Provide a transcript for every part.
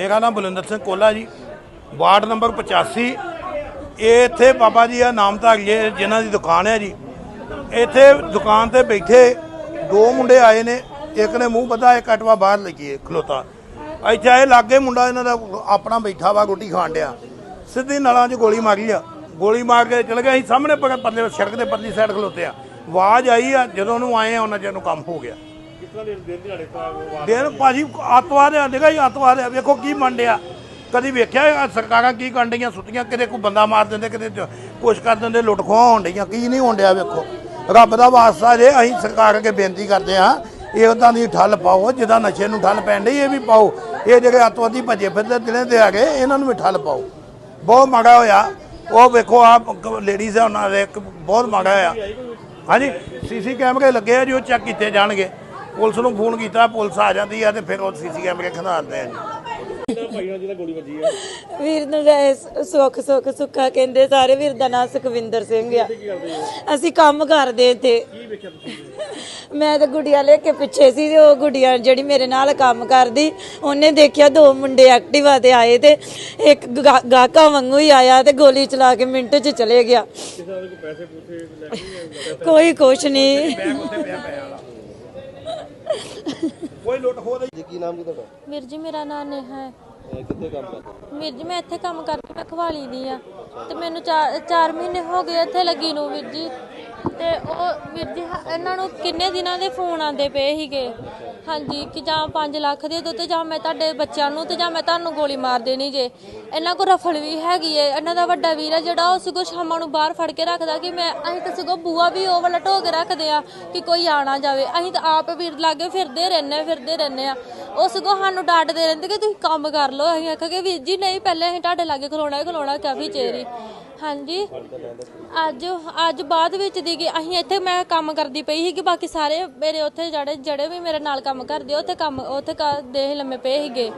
ਮੇਰਾ ਨਾਮ ਬਲਵਿੰਦਰ ਸਿੰਘ ਕੋਲਾ ਜੀ, ਵਾਰਡ ਨੰਬਰ 85 ਇਹ ਇੱਥੇ ਬਾਬਾ ਜੀ ਆ ਨਾਮ ਧਾਰੀਏ ਜਿਨ੍ਹਾਂ ਦੀ ਦੁਕਾਨ ਹੈ ਜੀ। ਇੱਥੇ ਦੁਕਾਨ ਤੇ ਬੈਠੇ ਦੋ ਮੁੰਡੇ ਆਏ ਨੇ, ਇੱਕ ਨੇ ਮੂੰਹ ਬੱਧਾ, ਇੱਕ ਅਟਵਾ ਬਾਹਰ ਲੱਗੀਏ ਖਲੋਤਾ। ਇੱਥੇ ਆਏ, ਲਾਗੇ ਮੁੰਡਾ ਇਹਨਾਂ ਦਾ ਆਪਣਾ ਬੈਠਾ ਵਾ, ਰੋਟੀ ਖਾਣ ਡਿਆ। ਸਿੱਧੀ ਨਲਾਂ 'ਚ ਗੋਲੀ ਮਾਰੀ ਆ। ਗੋਲੀ ਮਾਰ ਕੇ ਚਲੇ ਗਿਆ ਅਸੀਂ ਸਾਹਮਣੇ ਪਰ ਪਰਲੇ, ਸੜਕ ਦੇ ਪਰਲੀ ਸਾਈਡ ਖਲੋਤੇ ਆ। ਆਵਾਜ਼ ਆਈ ਆ, ਜਦੋਂ ਉਹਨੂੰ ਆਏ ਆ, ਉਹਨਾਂ ਚਿਰ ਨੂੰ ਕੰਮ ਹੋ ਗਿਆ। ਦਿਨ ਭਾਜੀ ਆਤਵਾਦ ਆ ਦੇਖਾ ਹੀ ਆਤਵਾਦ ਆ ਵੇਖੋ ਕੀ ਮੰਡਿਆ। ਕਦੀ ਵੇਖਿਆ ਸਰਕਾਰਾਂ ਕੀ ਕਰਨ ਡਈਆਂ, ਸੁੱਤੀਆਂ, ਕਿਤੇ ਕੋਈ ਬੰਦਾ ਮਾਰ ਦਿੰਦੇ, ਕਿਤੇ ਕੁਛ ਕਰ ਦਿੰਦੇ, ਲੁੱਟ ਖੋਹ ਹੋਣ ਡਈਆਂ, ਕੀ ਨਹੀਂ ਹੋਣ ਡਿਆ ਵੇਖੋ। ਰੱਬ ਦਾ ਵਾਸਤਾ ਜੇ ਅਸੀਂ ਸਰਕਾਰ ਅੱਗੇ ਬੇਨਤੀ ਕਰਦੇ ਆ ਇਹ ਉਦਾਂ ਦੀ ਠੱਲ ਪਾਓ ਜਿੱਦਾਂ ਨਸ਼ੇ ਨੂੰ ਠੱਲ ਪੈਣ ਡਈ, ਇਹ ਵੀ ਪਾਓ। ਇਹ ਜਿਹੜੇ ਅੱਤਵਾਦੀ ਭੱਜੇ ਫਿਰਦੇ ਦਿਲੇ ਦੇ ਆ ਗਏ ਇਹਨਾਂ ਨੂੰ ਵੀ ਠੱਲ ਪਾਓ। ਬਹੁਤ ਮਾੜਾ ਹੋਇਆ। ਉਹ ਵੇਖੋ ਆ ਲੇਡੀਜ਼ ਆ, ਉਹਨਾਂ ਦੇ ਬਹੁਤ ਮਾੜਾ ਹੋਇਆ। ਹਾਂਜੀ, ਸੀਸੀ ਕੈਮਰੇ ਲੱਗੇ ਆ ਜੀ, ਉਹ ਚੈੱਕ ਕੀਤੇ ਜਾਣਗੇ। ਪੁਲਿਸ ਨੂੰ ਫੋਨ ਕੀਤਾ ਪੁਲਿਸ ਆ ਜਾਂਦੀ ਆ ਤੇ ਫਿਰ ਉਹ ਸੀਸੀ ਕੈਮਰੇ ਖੰਗਾਲਦੇ ਆ ਜੀ। ਵੀਰ ਨੂੰ ਰਹਿ ਸੁੱਖ ਸੁੱਖ ਸੁੱਖਾ ਕਹਿੰਦੇ ਸਾਰੇ ਵੀਰ ਦਾ ਨਾਂ ਸੁਖਵਿੰਦਰ ਸਿੰਘ ਆ। ਅਸੀਂ ਕੰਮ ਕਰਦੇ ਇੱਥੇ। ਮੈਂ ਤਾਂ ਗੁੜੀਆ ਲੈ ਕੇ ਪਿੱਛੇ ਸੀ ਤੇ ਉਹ ਗੁੜੀਆ ਜਿਹੜੀ ਮੇਰੇ ਨਾਲ ਕੰਮ ਕਰਦੀ ਉਹਨੇ ਦੇਖਿਆ ਦੋ ਮੁੰਡੇ ਐਕਟਿਵਾ ਤੇ ਆਏ ਤੇ ਇੱਕ ਗਾ- ਗਾਹਕਾਂ ਵਾਂਗੂ ਹੀ ਆਇਆ ਤੇ ਗੋਲੀ ਚਲਾ ਕੇ ਮਿੰਟ 'ਚ ਚਲੇ ਗਿਆ। ਕੋਈ ਕੁਛ ਨਹੀਂ। ਕੋਈ ਲੁੱਟ ਖੋਹ ਦਾ? ਜੀ ਕੀ ਨਾਮ ਜੀ ਤੁਹਾਡਾ? ਵੀਰ ਜੀ ਮੇਰਾ ਨਾਮ ਨੇਹਾ ਹੈ। ਇਹ ਕਿੱਥੇ ਕੰਮ ਕਰਦੇ? ਵੀਰ ਜੀ ਮੈਂ ਇੱਥੇ ਕੰਮ ਕਰਦੀ ਮੈਂ ਖਵਾਲੀ ਦੀ ਆ। ਤੇ ਮੈਨੂੰ 4 ਮਹੀਨੇ ਹੋ ਗਏ ਇੱਥੇ ਲੱਗੀ ਨੂੰ ਵੀਰ ਜੀ। ਤੇ ਉਹ ਵੀਰ ਜੀ ਇਹਨਾਂ ਨੂੰ ਕਿੰਨੇ ਦਿਨਾਂ ਦੇ ਫੋਨ ਆਂਦੇ ਪਏ ਸੀਗੇ? ਹਾਂਜੀ, ਕਿ ਜਾਂ 5 ਲੱਖ ਦੇ ਦੋ ਤੇ ਜਾਂ ਮੈਂ ਤੁਹਾਡੇ ਬੱਚਿਆਂ ਨੂੰ ਤੇ ਜਾਂ ਮੈਂ ਤੁਹਾਨੂੰ ਗੋਲੀ ਮਾਰ ਦੇਣੀ ਜੇ। ਇਹਨਾਂ ਕੋਲ ਰਫਲ ਵੀ ਹੈਗੀ ਏ। ਇਹਨਾਂ ਦਾ ਵੱਡਾ ਵੀਰ ਹੈ ਜਿਹੜਾ ਉਹ ਸਗੋਂ ਸ਼ਾਮਾਂ ਨੂੰ ਬਾਹਰ ਫੜ ਕੇ ਰੱਖਦਾ ਕਿ ਮੈਂ, ਅਸੀਂ ਤਾਂ ਸਗੋਂ ਬੂਆ ਵੀ ਉਹ ਵਾਲਾ ਢੋ ਕੇ ਰੱਖਦੇ ਆ ਕਿ ਕੋਈ ਆ ਜਾਵੇ। ਅਸੀਂ ਤਾਂ ਆਪ ਵੀਰ ਲਾਗੇ ਫਿਰਦੇ ਰਹਿੰਦੇ ਫਿਰਦੇ ਰਹਿੰਦੇ ਆ। ਉਹ ਸਗੋਂ ਸਾਨੂੰ ਡਾਂਟਦੇ ਰਹਿੰਦੇ ਕਿ ਤੁਸੀਂ ਕੰਮ ਕਰ ਲਓ। ਅਸੀਂ ਆਖਾਂਗੇ, ਵੀਰ ਜੀ, ਨਹੀਂ, ਪਹਿਲੇ ਅਸੀਂ ਤੁਹਾਡੇ ਲਾਗੇ ਖਲੋਣਾ ਹੀ ਖਲੋਣਾ ਕਾਫੀ ਚਿਰ। ਹੀ ਹਾਂਜੀ। ਅੱਜ ਅੱਜ ਬਾਅਦ ਵਿੱਚ ਦੀ ਗਈ ਅਸੀਂ ਇੱਥੇ ਮੈਂ ਕੰਮ ਕਰਦੀ ਪਈ ਸੀ ਕਿ ਬਾਕੀ ਸਾਰੇ ਮੇਰੇ ਉੱਥੇ ਜਿਹੜੇ ਜਿਹੜੇ ਵੀ ਮੇਰੇ ਨਾਲ ਕੰਮ ਕਰਦੇ, ਉੱਥੇ ਕੰਮ, ਉੱਥੇ ਕਰਦੇ ਸੀ ਲੰਮੇ ਪਏ ਸੀਗੇ।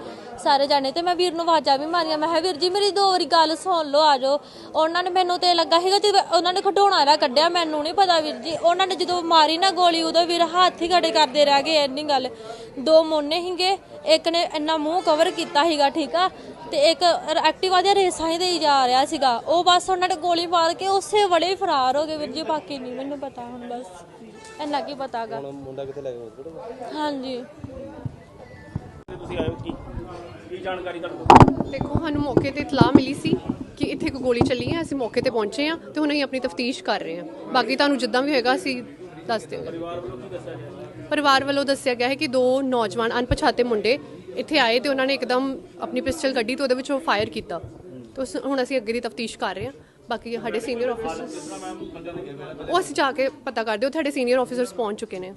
ਸਾਰੇ ਜਾਣੇ ਤੇ ਮੈਂ ਵੀਰ ਨੂੰ ਆਵਾਜ਼ਾਂ ਵੀ ਮਾਰੀਆਂ, ਮੈਂ ਕਿਹਾ, ਵੀਰ ਜੀ, ਮੇਰੀ ਦੋ ਵਾਰੀ ਗੱਲ ਸੁਣ ਲਓ, ਆ ਜਾਓ। ਉਹਨਾਂ ਨੇ ਮੈਨੂੰ ਤੇ ਲੱਗਾ ਸੀਗਾ ਜਦੋਂ ਉਹਨਾਂ ਨੇ ਖਡੋਣਾ ਰਾ ਕੱਢਿਆ, ਮੈਨੂੰ ਨਹੀਂ ਪਤਾ ਵੀਰ ਜੀ। ਉਹਨਾਂ ਨੇ ਜਦੋਂ ਮਾਰੀ ਨਾ ਗੋਲੀ, ਉਦੋਂ ਵੀਰ ਹੱਥ ਹੀ ਖੜੇ ਕਰਦੇ ਰਹਿ ਗਏ, ਇੰਨੀ ਗੱਲ। ਦੋ ਮੋਨੇ ਹੀਗੇ ਇੱਕ ਨੇ ਇੰਨਾ ਮੂੰਹ ਕਵਰ ਕੀਤਾ ਸੀਗਾ, ਠੀਕ ਆ? ਤੇ ਇੱਕ ਐਕਟਿਵਾ ਦੇ ਰੇਸਾਂ ਹੀ ਦੇਈ ਜਾ ਰਿਹਾ ਸੀਗਾ। ਉਹ ਬਸ ਉਹਨਾਂ ਨੇ ਗੋਲੀ ਮਾਰ ਕੇ ਉਸੇ ਹੀ ਫਰਾਰ ਹੋ ਗਏ ਵੀਰ ਜੀ ਬਾਕੀ ਨਹੀਂ ਮੈਨੂੰ ਪਤਾ ਹੁਣ ਬਸ। ਇੰਨਾ ਕੀ ਪਤਾਗਾ। ਹੁਣ ਮੁੰਡਾ ਕਿੱਥੇ ਲੈ ਹਸਪੀਟਲ ਹਾਂਜੀ। ਤੁਸੀਂ ਆਇਓ ਕੀ? ਕੀ ਜਾਣਕਾਰੀ ਕੋਲ? ਦੇਖੋ ਸਾਨੂੰ ਮੌਕੇ ਤੇ ਇਤਲਾਹ ਮਿਲੀ ਸੀ ਕਿ ਇੱਥੇ ਇੱਕ ਗੋਲੀ ਚੱਲੀ ਹੈ ਅਸੀਂ ਮੌਕੇ ਤੇ ਪਹੁੰਚੇ ਹਾਂ ਤੇ ਹੁਣ ਅਸੀਂ ਆਪਣੀ ਤਫਤੀਸ਼ ਕਰ ਰਹੇ ਹਾਂ ਬਾਕੀ ਤੁਹਾਨੂੰ ਜਿੱਦਾਂ ਵੀ ਹੋਏਗਾ ਅਸੀਂ ਦੱਸ ਦਿਆਂਗੇ। ਪਰਿਵਾਰ ਵੱਲੋਂ ਦੱਸਿਆ ਗਿਆ ਹੈ ਕਿ ਦੋ ਨੌਜਵਾਨ ਅਣਪਛਾਤੇ ਮੁੰਡੇ ਇੱਥੇ ਆਏ ਤੇ ਉਹਨਾਂ ਨੇ ਇੱਕਦਮ ਆਪਣੀ ਪਿਸਟਲ ਕੱਢੀ ਤੇ ਉਹਦੇ ਵਿੱਚੋਂ ਫਾਇਰ ਕੀਤਾ। ਤੇ ਉਸ- ਹੁਣ ਅਸੀਂ ਅੱਗੇ ਦੀ ਤਫਤੀਸ਼ ਕਰ ਰਹੇ ਹਾਂ। ਬਾਕੀ ਸਾਡੇ ਸੀਨੀਅਰ ਆਫੀਸਰਸ ਉਹ ਅਸੀਂ ਜਾ ਕੇ ਪਤਾ ਕਰਦੇ ਹਾਂ ਤੁਹਾਡੇ ਸੀਨੀਅਰ ਆਫੀਸਰਸ ਪਹੁੰਚ ਚੁੱਕੇ ਨੇ।